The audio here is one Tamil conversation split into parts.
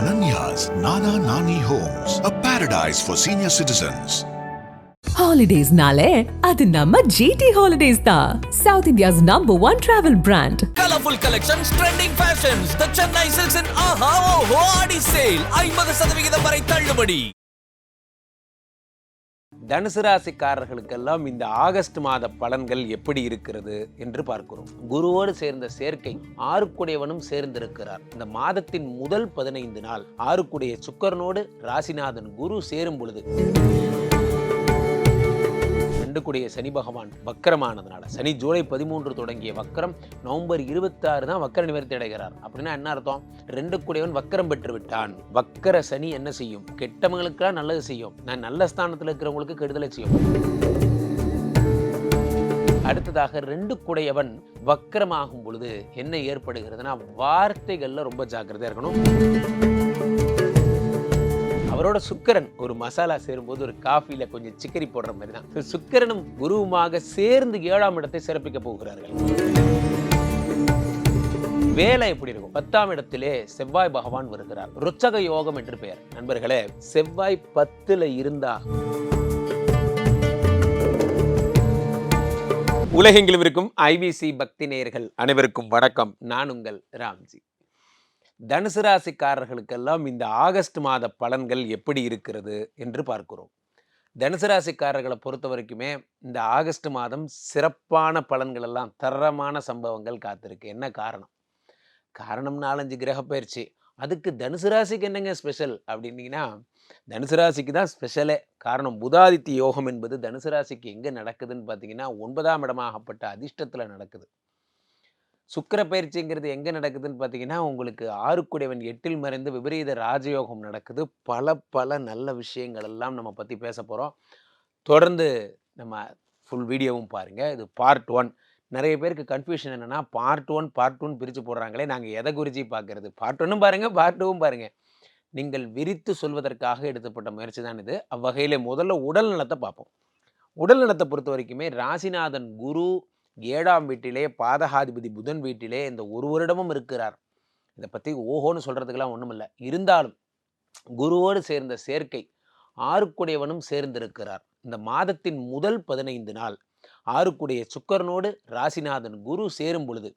Ananya's Nana Nani Homes, a paradise for senior citizens. ஹாலிடேஸ்னாலே அது நம்ம ஜிடி ஹாலிடேஸ் தான் south India's number one travel brand Colorful collections, trending fashions. The Chennai Silks and Aha Oho Adi sale. ஐம்பது சதவிகிதம் வரை தள்ளுபடி தனுசு ராசிக்காரர்களுக்கெல்லாம் இந்த ஆகஸ்ட் மாத பலன்கள் எப்படி இருக்கிறது என்று பார்க்கிறோம். குருவோடு சேர்ந்த சேர்க்கை ஆறுக்குடையவனும் சேர்ந்திருக்கிறார். இந்த மாதத்தின் முதல் பதினைந்து நாள் ஆறுக்குடைய சுக்கரனோடு ராசிநாதன் குரு சேரும் பொழுது. ரெண்டு சனி பகவான் வக்கரமானதுனால சனி ஜூலை பதிமூன்று தொடங்கிய வக்கரம் நவம்பர் இருபத்தாறு தான் வக்கர நிவர்த்தி அடைகிறார். அப்படின்னா என்ன அர்த்தம்? ரெண்டு கூடியவன் வக்கரம் பெற்று விட்டான். வக்கர சனி என்ன செய்யும்? கெட்டவங்களுக்கெல்லாம் நல்லது செய்யும். நான் நல்ல ஸ்தானத்தில் இருக்கிறவங்களுக்கு கெடுதலை செய்யும். அடுத்ததாக ரெண்டு குடையவன் வக்கரமாகும் பொழுது என்ன ஏற்படுகிறதுனா வார்த்தைகள்ல ரொம்ப ஜாக்கிரதையா இருக்கணும். அவரோட சுக்கரன் ஒரு மசாலா சேரும்போது ஒரு காஃபியில் கொஞ்சம் சிக்கரி போடுற மாதிரி தான். சுக்கரனும் சுக்கிரனும் குருவுமாக சேர்ந்து ஏழாம் இடத்தை சிறப்பிக்க போகிறார்கள். வேலை எப்படி இருக்கும்? பத்தாம் இடத்திலே செவ்வாய் பகவான் வருகிறார். ருச்சக யோகம் என்று பெயர். நண்பர்களே செவ்வாய் பத்துல இருந்தா உலகெங்கிலும் இருக்கும் ஐபிசி பக்தி நேயர்கள் அனைவருக்கும் வணக்கம். நான் உங்கள் ராம்ஜி. தனுசு ராசிக்காரர்களுக்கெல்லாம் இந்த ஆகஸ்ட் மாத பலன்கள் எப்படி இருக்கிறது என்று பார்க்கிறோம். தனுசு ராசிக்காரர்களை பொறுத்த வரைக்குமே இந்த ஆகஸ்ட் மாதம் சிறப்பான பலன்கள் எல்லாம் தரமான சம்பவங்கள் காத்திருக்கு. என்ன காரணம்? காரணம் நாலஞ்சு கிரக பயிற்சி. அதுக்கு தனுசு ராசிக்கு என்னங்க ஸ்பெஷல் அப்படின்னீங்கன்னா தனுசு ராசிக்கு தான் ஸ்பெஷலே. காரணம் புதாதித்தி யோகம் என்பது தனுசு ராசிக்கு எங்கே நடக்குதுன்னு பார்த்தீங்கன்னா ஒன்பதாம் இடமாகப்பட்ட அதிர்ஷ்டத்தில் நடக்குது. சுக்கிர பயிற்சிங்கிறது எங்கே நடக்குதுன்னு பார்த்தீங்கன்னா உங்களுக்கு ஆறுக்குடையவன் எட்டில் மறைந்து விபரீத ராஜயோகம் நடக்குது. பல பல நல்ல விஷயங்கள் எல்லாம் நம்ம பற்றி பேச போகிறோம் தொடர்ந்து நம்ம ஃபுல் வீடியோவும் பாருங்கள் இது பார்ட் ஒன் நிறைய பேருக்கு கன்ஃபியூஷன் என்னென்னா பார்ட் ஒன் பார்ட் ஒன் பிரித்து போடுறாங்களே நாங்கள் எதை குறித்து பார்க்குறது பார்ட் ஒன்னும் பாருங்கள் பார்ட் டூவும் பாருங்கள் நீங்கள் விரித்து சொல்வதற்காக எடுக்கப்பட்ட முயற்சி தான் இது. அவ்வகையிலே முதல்ல உடல் நலத்தை பார்ப்போம். உடல் நலத்தை பொறுத்த வரைக்குமே ராசிநாதன் குரு ஏழாம் வீட்டிலே பாதகாதிபதி புதன் வீட்டிலே இந்த ஒரு வருடமும் இருக்கிறார். இதை பற்றி ஓஹோன்னு சொல்கிறதுக்கெல்லாம் ஒன்றும் இல்லை. இருந்தாலும் குருவோடு சேர்ந்த சேர்க்கை ஆறுக்குடையவனும் சேர்ந்திருக்கிறார். இந்த மாதத்தின் முதல் பதினைந்து நாள் ஆறுக்குடைய சுக்கரனோடு ராசிநாதன் குரு சேரும் பொழுது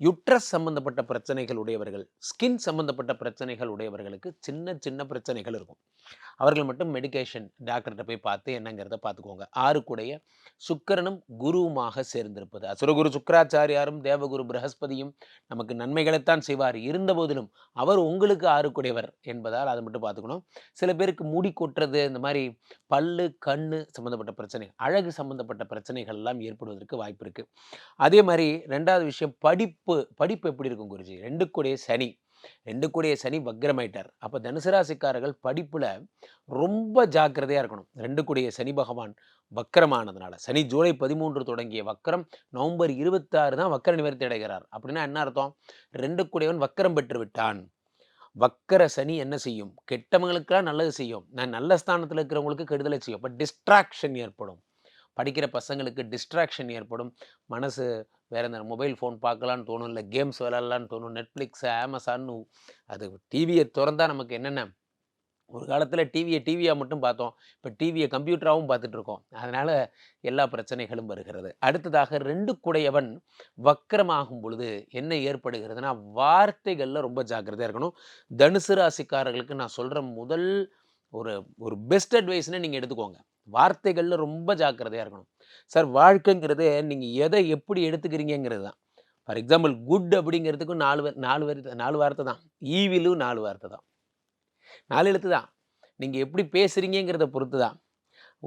யுட்ரஸ் சம்பந்தப்பட்ட பிரச்சனைகள் உடையவர்கள் ஸ்கின் சம்பந்தப்பட்ட பிரச்சனைகள் உடையவர்களுக்கு சின்ன சின்ன பிரச்சனைகள் இருக்கும். அவர்கள் மட்டும் மெடிகேஷன் டாக்டர்கிட்ட போய் பார்த்து என்னங்கிறத பார்த்துக்கோங்க. ஆறுக்குடைய சுக்கரனும் குருவுமாக சேர்ந்திருப்பது. அசுரகுரு சுக்கராச்சாரியாரும் தேவகுரு பிரகஸ்பதியும் நமக்கு நன்மைகளைத்தான் செய்வார். இருந்த போதிலும் அவர் உங்களுக்கு ஆறுக்குடையவர் என்பதால் அதை மட்டும் பார்த்துக்கணும். சில பேருக்கு முடி கொட்டுறது இந்த மாதிரி பல்லு கண்ணு சம்மந்தப்பட்ட பிரச்சனை அழகு சம்மந்தப்பட்ட பிரச்சனைகள் எல்லாம் ஏற்படுவதற்கு வாய்ப்பு இருக்குது அதே மாதிரி ரெண்டாவது விஷயம் படிப்பு படிப்பு எப்படி இருக்கும் குருஜி? ரெண்டு கூடிய சனி ரெண்டு கூடிய சனி வக்ரமாயிட்டார். அப்போ தனுசு ராசிக்காரர்கள் ரொம்ப ஜாக்கிரதையா இருக்கணும். ரெண்டு கூடிய சனி பகவான் வக்கரமானதுனால சனி ஜூலை பதிமூன்று தொடங்கிய வக்கரம் நவம்பர் இருபத்தாறு தான் வக்கர நிவர்த்தி அடைகிறார். அப்படின்னா என்ன அர்த்தம்? ரெண்டு கூடியவன் வக்கரம் பெற்று விட்டான். வக்கர சனி என்ன செய்யும்? கெட்டவங்களுக்கெல்லாம் நல்லது செய்யும். நான் நல்ல ஸ்தானத்தில் இருக்கிறவங்களுக்கு கெடுதலை செய்யும். அப்போ டிஸ்ட்ராக்ஷன் ஏற்படும். படிக்கிற பசங்களுக்கு டிஸ்ட்ராக்ஷன் ஏற்படும். மனசு வேறு இந்த மொபைல் ஃபோன் பார்க்கலான்னு தோணும் இல்லை கேம்ஸ் விளாட்லான்னு தோணும் நெட்ஃப்ளிக்ஸ் அமேசான் அது டிவியை திறந்தால் நமக்கு என்னென்ன? ஒரு காலத்தில் டிவியை டிவியாக மட்டும் பார்த்தோம். இப்போ டிவியை கம்ப்யூட்டராகவும் பார்த்துட்ருக்கோம் அதனால் எல்லா பிரச்சனைகளும் வருகிறது. அடுத்ததாக ரெண்டு குடையவன் வக்கரமாகும் பொழுது என்ன ஏற்படுகிறதுனா வார்த்தைகளில் ரொம்ப ஜாக்கிரதையாக இருக்கணும். தனுசு ராசிக்காரர்களுக்கு நான் சொல்கிற முதல் ஒரு ஒரு பெஸ்ட் அட்வைஸ்னு நீங்கள் எடுத்துக்கோங்க. வார்த்தைகளில் ரொம்ப ஜாக்கிரதையாக இருக்கணும். சார் வாழ்க்கைங்கிறது நீங்கள் எதை எப்படி எடுத்துக்கிறீங்கிறது தான். ஃபார் எக்ஸாம்பிள் குட் அப்படிங்கிறதுக்கும் நாலு நாலு வரி நாலு வார்த்தை தான். ஈவிலும் நாலு வார்த்தை தான். நாலு எழுத்து தான். நீங்கள் எப்படி பேசுகிறீங்கிறத பொறுத்து தான்.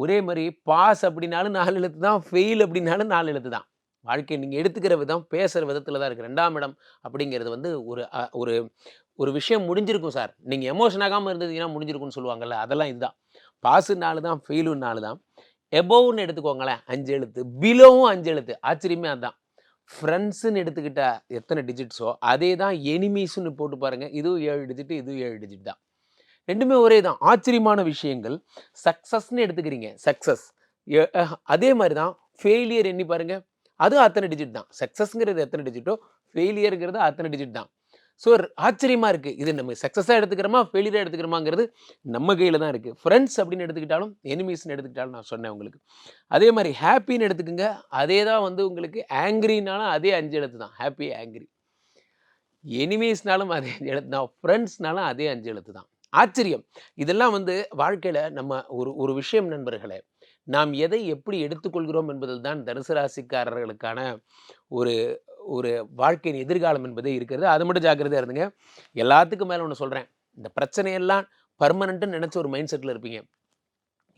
ஒரே மாதிரி பாஸ் அப்படின்னாலும் நாலு எழுத்து தான் ஃபெயில் அப்படின்னாலும் நாலு எழுத்து தான். வாழ்க்கை நீங்கள் எடுத்துக்கிற விதம் பேசுகிற விதத்தில் தான் இருக்குது ரெண்டாம் இடம் அப்படிங்கிறது வந்து ஒரு ஒரு ஒரு விஷயம் முடிஞ்சிருக்கும் சார். நீங்கள் எமோஷன் ஆகாமல் இருந்ததுன்னா முடிஞ்சிருக்கும்னு சொல்லுவாங்கள்ல அதெல்லாம் இதுதான். பாசு நாலு தான் ஃபெயிலும் நாலு தான் எபோவ்னு எடுத்துக்கோங்களேன் அஞ்சு எழுத்து பிலோவும் அஞ்சு எழுத்து. ஆச்சரியமே அதுதான் ஃப்ரெண்ட்ஸுன்னு எடுத்துக்கிட்ட எத்தனை டிஜிட்ஸோ அதே தான் எனிமீஸ்னு போட்டு பாருங்கள் இதுவும் ஏழு டிஜிட் இதுவும் ஏழு டிஜிட் தான். ரெண்டுமே ஒரே தான். ஆச்சரியமான விஷயங்கள். சக்ஸஸ்ன்னு எடுத்துக்கிறீங்க. சக்ஸஸ் அதே மாதிரி தான் ஃபெயிலியர் எண்ணி பாருங்க. அதுவும் அத்தனை டிஜிட் தான். சக்ஸஸ்ங்கிறது எத்தனை டிஜிட்டோ ஃபெயிலியருங்கிறது அத்தனை டிஜிட் தான். ஸோ ஆச்சரியமாக இருக்குது இது நம்ம சக்ஸஸாக எடுத்துக்கிறோமா ஃபெயிலியராக எடுத்துக்கிறோமாங்கிறது நம்ம கையில் தான் இருக்குது ஃப்ரெண்ட்ஸ் அப்படின்னு எடுத்துக்கிட்டாலும் எனிமீஸ்னு எடுத்துக்கிட்டாலும் நான் சொன்னேன் உங்களுக்கு. அதே மாதிரி ஹாப்பின்னு எடுத்துக்கோங்க. அதே தான் வந்து உங்களுக்கு ஆங்க்ரினாலும் அதே அஞ்சு எழுத்து தான். ஹாப்பி ஆங்க்ரி எனிமீஸ்னாலும் அதே அஞ்சு எழுத்து. தான் ஃப்ரெண்ட்ஸ்னாலும் அதே அஞ்சு எழுத்து தான். ஆச்சரியம். இதெல்லாம் வந்து வாழ்க்கையில் நம்ம ஒரு ஒரு விஷயம் நண்பர்களே. நாம் எதை எப்படி எடுத்துக்கொள்கிறோம் என்பதில் தான் தனுசு ராசிக்காரர்களுக்கான ஒரு ஒரு வாழ்க்கையின் எதிர்காலம் என்பதே இருக்கிறது. அது மட்டும் ஜாக்கிரதையாக இருந்துங்க. எல்லாத்துக்கும் மேலே ஒன்று சொல்கிறேன் இந்த பிரச்சனையெல்லாம் பர்மனண்ட்டுன்னு நினச்ச ஒரு மைண்ட் செட்டில் இருப்பீங்க.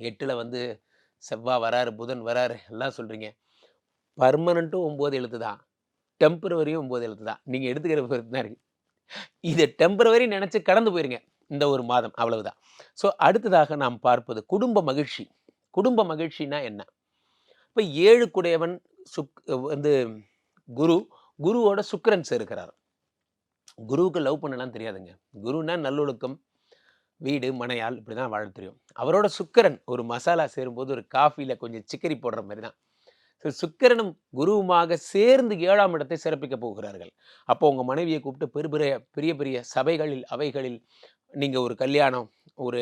எட்டில் வந்து செவ்வாய் வராரு புதன் வராரு எல்லாம் சொல்கிறீங்க பர்மனண்ட்டும் ஒம்பது எழுத்து தான். டெம்பரவரியும் ஒம்பது எழுத்து தான். நீங்கள் எடுத்துக்கிற பொறுத்து தான் இருக்குது இதை டெம்பரவரி நினச்சி கடந்து போயிருங்க. இந்த ஒரு மாதம். அவ்வளவுதான். ஸோ அடுத்ததாக நாம் பார்ப்பது குடும்ப மகிழ்ச்சி. குடும்ப மகிழ்ச்சினா என்ன? இப்போ ஏழு குடையவன் சுக் வந்து குரு குருவோட சுக்கிரன் சேர்க்கிறார் குருவுக்கு லவ் பண்ணலாம் தெரியாதுங்க. குருன்னா நல்லொழுக்கம் வீடு மனையால் இப்படி தான் வாழ தெரியும். அவரோட சுக்கிரன் ஒரு மசாலா சேரும்போது ஒரு காஃபியில் கொஞ்சம் சிக்கரி போடுற மாதிரி தான் ஸோ சுக்கிரனும் குருவுமாக சேர்ந்து ஏழாம் இடத்தை சிறப்பிக்க போகிறார்கள். அப்போ உங்கள் மனைவியை கூப்பிட்டு பெரு பெரிய பெரிய பெரிய சபைகளில் அவைகளில் நீங்கள் ஒரு கல்யாணம் ஒரு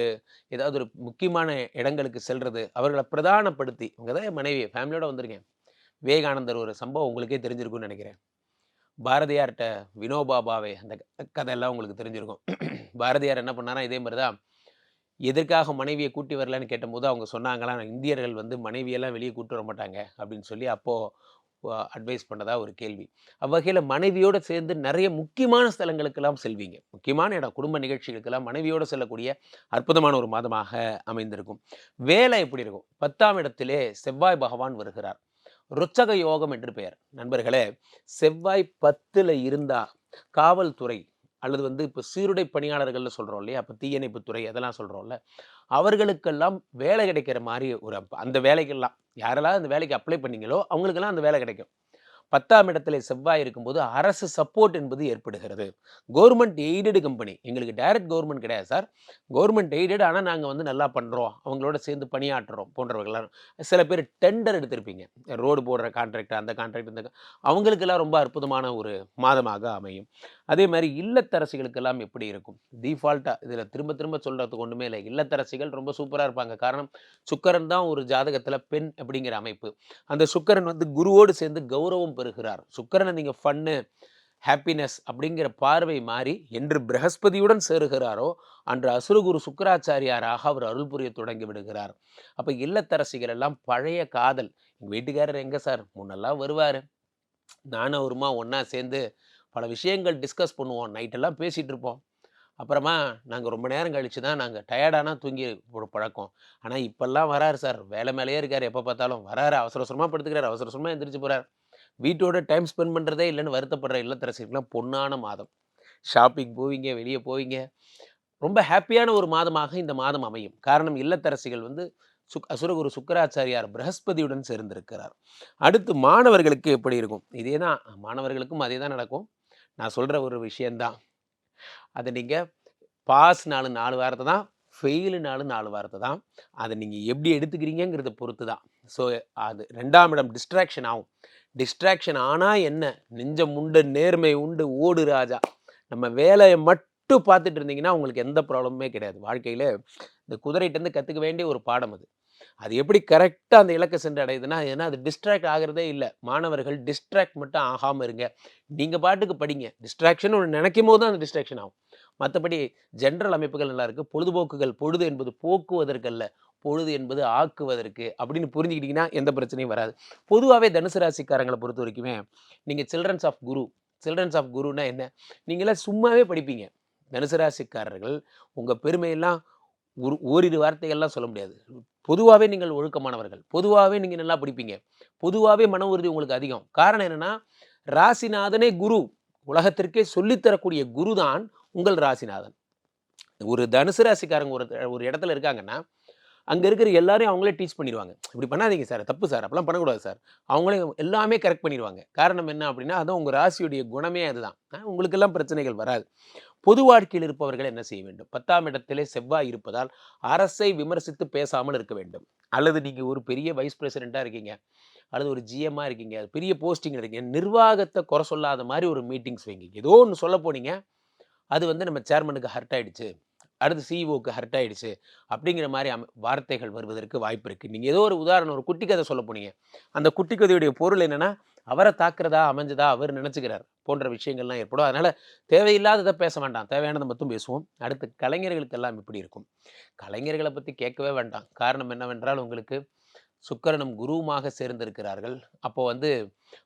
ஏதாவது ஒரு முக்கியமான இடங்களுக்கு செல்வது அவர்களை பிரதானப்படுத்தி உங்கள் தான் என் மனைவி ஃபேமிலியோடு வந்திருக்கேன். விவேகானந்தர் ஒரு சம்பவம் உங்களுக்கே தெரிஞ்சிருக்கும்னு நினைக்கிறேன். பாரதியார்கிட்ட வினோபா பாவே அந்த க- கதையெல்லாம் உங்களுக்கு தெரிஞ்சிருக்கும். பாரதியார் என்ன பண்ணாரா இதே மாதிரி தான் எதற்காக மனைவியை கூட்டி வரலன்னு கேட்டபோது அவங்க சொன்னாங்களாம் இந்தியர்கள் வந்து மனைவியெல்லாம் வெளியே கூட்டு வர மாட்டாங்க அப்படின்னு சொல்லி அப்போது அட்வைஸ் பண்ணதா ஒரு கேள்வி. அவ்வகையில் மனைவியோடு சேர்ந்து நிறைய முக்கியமான ஸ்தலங்களுக்கெல்லாம் செல்வீங்க. முக்கியமான இடம் குடும்ப நிகழ்ச்சிகளுக்கெல்லாம் மனைவியோடு செல்லக்கூடிய அற்புதமான ஒரு மாதமாக அமைந்திருக்கும். வேலை எப்படி இருக்கும்? பத்தாம் இடத்திலே செவ்வாய் பகவான் வருகிறார். ருச்சக யோகம் என்று பெயர். நண்பர்களே செவ்வாய் பத்தில் இருந்தால் காவல்துறை அல்லது வந்து இப்போ சீருடை பணியாளர்கள்னு சொல்கிறோம் இல்லையா? அப்போ தீயணைப்புத்துறை அதெல்லாம் சொல்கிறோம்ல அவர்களுக்கெல்லாம் வேலை கிடைக்கிற மாதிரி ஒரு அந்த வேலைக்கெல்லாம் யாரெல்லாம் அந்த வேலைக்கு அப்ளை பண்ணீங்களோ அவங்களுக்கெல்லாம் அந்த வேலை கிடைக்கும். பத்தாம் இடத்துல செவ்வாய் இருக்கும்போது அரசு சப்போர்ட் என்பது ஏற்படுகிறது. கவர்மெண்ட் எய்டடு கம்பெனி எங்களுக்கு டைரக்ட் கவர்மெண்ட் கிடையாது சார். கவர்மெண்ட் எய்டட் ஆனால் நாங்கள் வந்து நல்லா பண்ணுறோம் அவங்களோட சேர்ந்து பணியாற்றுறோம் போன்றவர்களாம் சில பேர் டெண்டர் எடுத்திருப்பீங்க. ரோடு போடுற கான்ட்ராக்ட் அந்த கான்ட்ராக்ட் இந்த அவங்களுக்கெல்லாம் ரொம்ப அற்புதமான ஒரு மாதமாக அமையும். அதே மாதிரி இல்லத்தரசிகளுக்கெல்லாம் எப்படி இருக்கும்? டிஃபால்ட்டாக இதில் திரும்ப திரும்ப சொல்கிறதுக்கு ஒன்றுமே இல்லை. இல்லத்தரசிகள் ரொம்ப சூப்பராக இருப்பாங்க. காரணம் சுக்கரன் தான் ஒரு ஜாதகத்தில் பெண் அப்படிங்கிற அமைப்பு. அந்த சுக்கரன் வந்து குருவோடு சேர்ந்து கௌரவம் பெறுகிறார். சுக்கரனை நீங்கள் ஃபன்னு ஹாப்பினஸ் அப்படிங்கிற பார்வை மாறி என்று பிரகஸ்பதியுடன் சேருகிறாரோ அன்று அசுரகுரு சுக்கராச்சாரியாராக அவர் அருள் புரிய தொடங்கி விடுகிறார். அப்போ இல்லத்தரசிகள் எல்லாம் பழைய காதல். எங்கள் வீட்டுக்காரர் எங்கே சார்? முன்னெல்லாம் வருவார். நானும் அவருமா ஒன்றா சேர்ந்து பல விஷயங்கள் டிஸ்கஸ் பண்ணுவோம். நைட்டெல்லாம் பேசிகிட்டு இருப்போம். அப்புறமா நாங்கள் ரொம்ப நேரம் கழித்து தான் நாங்கள் டயர்டானா தூங்கி ஒரு பழக்கம். ஆனால் இப்போல்லாம் வராரு சார் வேலை மேலேயே இருக்கார். எப்போ பார்த்தாலும் வராரு. அவசர அவசரமாக படுத்துக்கிறார். அவசர அவசரமாக எந்திரிச்சு போகிறார் வீட்டோட டைம் ஸ்பெண்ட் பண்ணுறதே இல்லைன்னு வருத்தப்படுற இல்லத்தரசிகளுக்குலாம் பொன்னான மாதம். ஷாப்பிங் போவீங்க வெளியே போவீங்க. ரொம்ப ஹாப்பியான ஒரு மாதமாக இந்த மாதம் அமையும். காரணம் இல்லத்தரசிகள் வந்து சுக் அசுரகுரு சுக்கராச்சாரியார் பிரகஸ்பதியுடன் சேர்ந்திருக்கிறார். அடுத்து மாணவர்களுக்கு எப்படி இருக்கும்? இதே தான் மாணவர்களுக்கும் அதே தான் நடக்கும். நான் சொல்கிற ஒரு விஷயந்தான். அதை நீங்கள் பாஸ்னாலும் நாலு வாரத்தை தான் ஃபெயிலுனாலும் நாலு வாரத்தை தான் அதை நீங்கள் எப்படி எடுத்துக்கிறீங்கிறத பொறுத்து தான். ஸோ அது ரெண்டாம் இடம் டிஸ்ட்ராக்ஷன் ஆகும். டிஸ்ட்ராக்ஷன் ஆனால் என்ன? நெஞ்சம் உண்டு நேர்மை உண்டு ஓடு ராஜா. நம்ம வேலையை மட்டும் பார்த்துட்டு இருந்தீங்கன்னா உங்களுக்கு எந்த ப்ராப்ளமுமே கிடையாது. வாழ்க்கையில் இந்த குதிரைகிட்டேருந்து கற்றுக்க வேண்டிய ஒரு பாடம் அது. அது எப்படி கரெக்டாக அந்த இலக்கை சென்று அடையுதுன்னா ஏன்னா அது டிஸ்ட்ராக்ட் ஆகிறதே இல்லை. மாணவர்கள் டிஸ்ட்ராக்ட் மட்டும் ஆகாமல் இருங்க. நீங்கள் பாட்டுக்கு படிங்க. டிஸ்ட்ராக்ஷன் ஒன்று நினைக்கும் போது தான் அந்த டிஸ்ட்ராக்ஷன் ஆகும். மற்றபடி ஜென்ரல் அமைப்புகள் நல்லா இருக்குது பொழுதுபோக்குகள் பொழுது என்பது போக்குவதற்கல்ல. பொழுது என்பது ஆக்குவதற்கு அப்படின்னு புரிஞ்சுக்கிட்டிங்கன்னா எந்த பிரச்சனையும் வராது. பொதுவாகவே தனுசு ராசிக்காரங்களை பொறுத்த வரைக்குமே நீங்கள் childrens of Guru childrens of குருன்னா என்ன? நீங்களாம் சும்மாவே படிப்பீங்க. தனுசு ராசிக்காரர்கள் உங்கள் பெருமையெல்லாம் ஒரு ஓரிரு வார்த்தைகள்லாம் சொல்ல முடியாது. பொதுவாகவே நீங்கள் ஒழுக்கமானவர்கள். பொதுவாகவே நீங்கள் நல்லா படிப்பீங்க. பொதுவாகவே மன உறுதி உங்களுக்கு அதிகம். காரணம் என்னென்னா ராசிநாதனே குரு. உலகத்திற்கே சொல்லித்தரக்கூடிய குரு தான் உங்கள் ராசிநாதன். ஒரு தனுசு ராசிக்காரங்க ஒரு ஒரு இடத்துல இருக்காங்கன்னா அங்கே இருக்கிற எல்லாரையும் அவங்களே டீச் பண்ணிடுவாங்க. இப்படி பண்ணாதீங்க சார். தப்பு சார். அப்பெல்லாம் பண்ணக்கூடாது சார். அவங்களே எல்லாமே கரெக்ட் பண்ணிடுவாங்க. காரணம் என்ன அப்படின்னா அதுவும் உங்கள் ராசியுடைய குணமே அதுதான். உங்களுக்கெல்லாம் பிரச்சனைகள் வராது. பொது வாழ்க்கையில் இருப்பவர்கள் என்ன செய்ய வேண்டும்? பத்தாம் இடத்திலே செவ்வாய் இருப்பதால் அரசை விமர்சித்து பேசாமல் இருக்க வேண்டும். அல்லது நீங்கள் ஒரு பெரிய வைஸ் பிரசிடெண்ட்டாக இருக்கீங்க. அல்லது ஒரு ஜிஎம்மாக இருக்கீங்க. பெரிய போஸ்டிங் இருக்கீங்க. நிர்வாகத்தை குறை சொல்லாத மாதிரி ஒரு மீட்டிங்ஸ் வைங்க. ஏதோ ஒன்று சொல்ல போனீங்க. அது வந்து நம்ம சேர்மனுக்கு ஹர்ட் ஆகிடுச்சு அடுத்து சிஇஓக்கு ஹர்ட் ஆகிடுச்சு அப்படிங்கிற மாதிரி அம் வார்த்தைகள் வருவதற்கு வாய்ப்பு இருக்குது நீங்கள் ஏதோ ஒரு உதாரணம் ஒரு குட்டி கதை சொல்ல போனீங்க. அந்த குட்டி கதையுடைய பொருள் என்னென்னா அவரை தாக்குறதா அமைஞ்சதா அவர் நினச்சிக்கிறார் போன்ற விஷயங்கள்லாம் ஏற்படும். அதனால் தேவையில்லாததை பேச வேண்டாம். தேவையானதை மட்டும் பேசுவோம். அடுத்து கலைஞர்களுக்கு எல்லாம் இப்படி இருக்கும். கலைஞர்களை பற்றி கேட்கவே வேண்டாம். காரணம் என்னவென்றால் உங்களுக்கு சுக்கரனும் குருவுமாக சேர்ந்திருக்கிறார்கள். அப்போ வந்து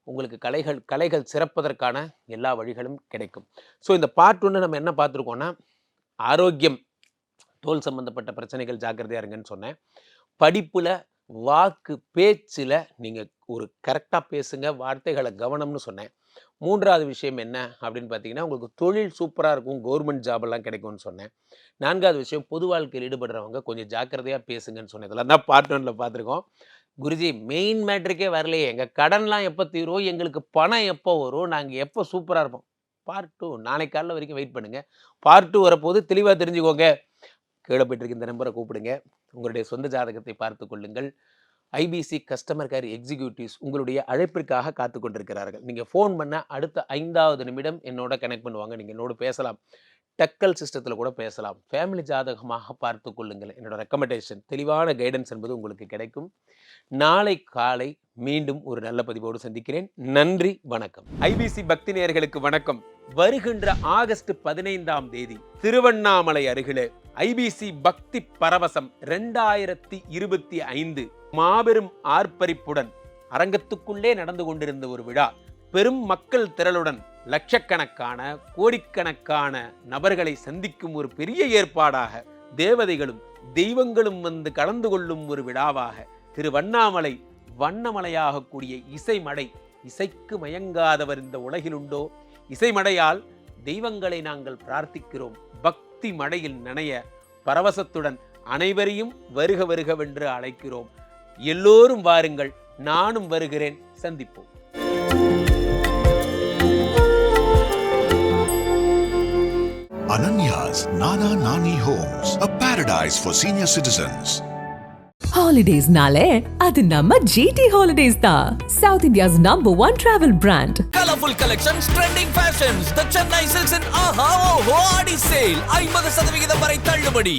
உங்களுக்கு கலைகள் கலைகள் சிறப்பதற்கான எல்லா வழிகளும் கிடைக்கும். ஸோ இந்த பார்ட் ஒன்று நம்ம என்ன பார்த்துருக்கோன்னா ஆரோக்கியம் தோல் சம்மந்தப்பட்ட பிரச்சனைகள் ஜாக்கிரதையாக இருங்கன்னு சொன்னேன். படிப்பில் வாக்கு பேச்சில் நீங்கள் ஒரு கரெக்டாக பேசுங்க வார்த்தைகளை கவனம்னு சொன்னேன். மூன்றாவது விஷயம் என்ன அப்படின்னு பார்த்தீங்கன்னா உங்களுக்கு தொழில் சூப்பராக இருக்கும் கவர்மெண்ட் ஜாபெல்லாம் கிடைக்கும்னு சொன்னேன். நான்காவது விஷயம் பொது வாழ்க்கையில் ஈடுபடுறவங்க கொஞ்சம் ஜாக்கிரதையாக பேசுங்கன்னு சொன்னேன். இதெல்லாம் தான் பார்ட் ஒனில் பார்த்துருக்கோம் குருஜி மெயின் மேட்ருக்கே வரலையே. எங்கள் கடன்லாம் எப்போ தீரும் எங்களுக்கு பணம் எப்போ வரும் நாங்கள் எப்போ சூப்பராக இருப்போம்? பார்ட் டூ நாளைக்கு காலைல வரைக்கும் வெயிட் பண்ணுங்கள் பார்ட் டூ வரப்போது தெளிவாக தெரிஞ்சுக்கோங்க. கீழே போயிட்டு இந்த நம்பரை கூப்பிடுங்க. உங்களுடைய சொந்த ஜாதகத்தை பார்த்து கொள்ளுங்கள். ஐபிசி கஸ்டமர் கேர் எக்ஸிக்யூட்டிவ்ஸ் உங்களுடைய அழைப்பிற்காக காத்து கொண்டிருக்கிறார்கள். நீங்கள் ஃபோன் பண்ண அடுத்த ஐந்தாவது நிமிடம் என்னோட கனெக்ட் பண்ணுவாங்க. நீங்கள் என்னோட பேசலாம். டக்கல் சிஸ்டத்தில் கூட பேசலாம். ஃபேமிலி ஜாதகமாக பார்த்து கொள்ளுங்கள். என்னோடய ரெக்கமெண்டேஷன் தெளிவான கைடன்ஸ் என்பது உங்களுக்கு கிடைக்கும். நாளை காலை மீண்டும் ஒரு நல்ல பதிவோடு சந்திக்கிறேன். நன்றி வணக்கம். ஐபிசி பக்தி நேயர்களுக்கு வணக்கம். வருகின்ற ஆகஸ்ட் பதினைந்தாம் தேதி திருவண்ணாமலை அருகிலே ஐபிசி பக்தி பரவசம் ரெண்டாயிரத்தி இருபத்தி ஐந்து மாபெரும் ஆர்ப்பரிப்புடன் அரங்கத்துக்குள்ளே நடந்து கொண்டிருந்த ஒரு விழா. பெரும் மக்கள் திரளுடன் லட்சக்கணக்கான கோடிக்கணக்கான நபர்களை சந்திக்கும் ஒரு பெரிய ஏற்பாடாக தேவதைகளும் தெய்வங்களும் வந்து கலந்து கொள்ளும் ஒரு விழாவாக திருவண்ணாமலை வண்ணமலையாகக்கூடிய இசைமடை இசைக்கு மயங்காதவர் இந்த உலகில் உண்டோ? இசைமடையால் தெய்வங்களை நாங்கள் பிரார்த்திக்கிறோம். பக்தி மடையில் நனைய பரவசத்துடன் அனைவரையும் வருக வருகவென்று அழைக்கிறோம். எல்லோரும் வாருங்கள் நானும் வருகிறேன். சந்திப்போம். Ananya's Nana Nani Homes, a paradise for senior citizens. ஹாலிடேஸ்னாலே அது நம்ம ஜிடி ஹாலிடேஸ் தான் south India's number one travel brand Colorful collections, trending fashions. The Chennai Silks and Aha Oho Adi Sale. ஐம்பது சதவிகிதம் வரை தள்ளுபடி